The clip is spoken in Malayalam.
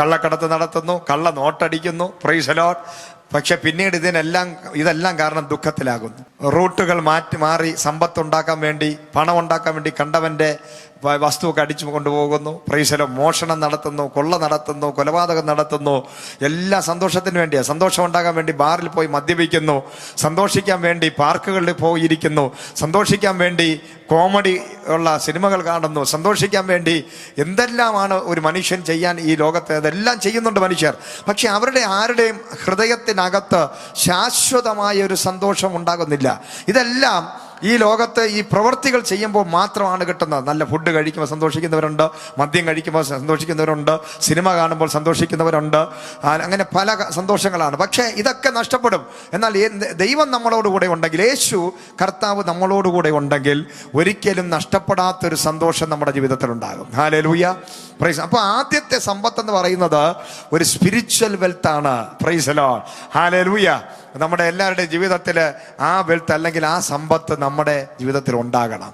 കള്ളക്കടത്ത് നടത്തുന്നു കള്ള നോട്ടടിക്കുന്നു പ്രൈസലോ പക്ഷെ പിന്നീട് ഇതിനെല്ലാം ഇതെല്ലാം കാരണം ദുഃഖത്തിലാകുന്നു. റൂട്ടുകൾ മാറ്റി മാറി സമ്പത്ത് ഉണ്ടാക്കാൻ വേണ്ടി പണം ഉണ്ടാക്കാൻ വേണ്ടി കണ്ടവന്റെ വ- വസ്തുവൊക്കെ അടിച്ചു കൊണ്ടുപോകുന്നു. പ്രൈസലോ മോഷണം നടത്തുന്നു കൊള്ള നടത്തുന്നു കൊലപാതകം നടത്തുന്നു. എല്ലാം സന്തോഷത്തിന് വേണ്ടിയാണ് സന്തോഷം ഉണ്ടാകാൻ വേണ്ടി ബാറിൽ പോയി മദ്യപിക്കുന്നു. സന്തോഷിക്കാൻ വേണ്ടി പാർക്കുകളിൽ പോയിരിക്കുന്നു. സന്തോഷിക്കാൻ വേണ്ടി കോമഡി ഉള്ള സിനിമകൾ കാണുന്നു സന്തോഷിക്കാൻ വേണ്ടി എന്തെല്ലാമാണ് ഒരു മനുഷ്യൻ ചെയ്യാൻ ഈ ലോകത്ത്? അതെല്ലാം ചെയ്യുന്നുണ്ട് മനുഷ്യർ. പക്ഷെ അവരുടെ ആരുടെയും ഹൃദയത്തിനകത്ത് ശാശ്വതമായ ഒരു സന്തോഷം ഉണ്ടാകുന്നില്ല. ഇതെല്ലാം ഈ ലോകത്ത് ഈ പ്രവൃത്തികൾ ചെയ്യുമ്പോൾ മാത്രമാണ് കിട്ടുന്നത്. നല്ല ഫുഡ് കഴിക്കുമ്പോൾ സന്തോഷിക്കുന്നവരുണ്ട് മദ്യം കഴിക്കുമ്പോൾ സന്തോഷിക്കുന്നവരുണ്ട് സിനിമ കാണുമ്പോൾ സന്തോഷിക്കുന്നവരുണ്ട്. അങ്ങനെ പല സന്തോഷങ്ങളാണ്. പക്ഷേ ഇതൊക്കെ നഷ്ടപ്പെടും. എന്നാൽ ദൈവം നമ്മളോടുകൂടെ ഉണ്ടെങ്കിൽ യേശു കർത്താവ് നമ്മളോടുകൂടെ ഉണ്ടെങ്കിൽ ഒരിക്കലും നഷ്ടപ്പെടാത്തൊരു സന്തോഷം നമ്മുടെ ജീവിതത്തിൽ ഉണ്ടാകും. ഹാലലൂയ പ്രൈസ് അപ്പോൾ ആദ്യത്തെ സമ്പത്ത് എന്ന് പറയുന്നത് ഒരു സ്പിരിച്വൽ വെൽത്ത് ആണ്. പ്രൈസലോ ഹാലലൂയ നമ്മുടെ എല്ലാവരുടെയും ജീവിതത്തിൽ ആ വെൽത്ത് അല്ലെങ്കിൽ ആ സമ്പത്ത് നമ്മുടെ ജീവിതത്തിൽ ഉണ്ടാകണം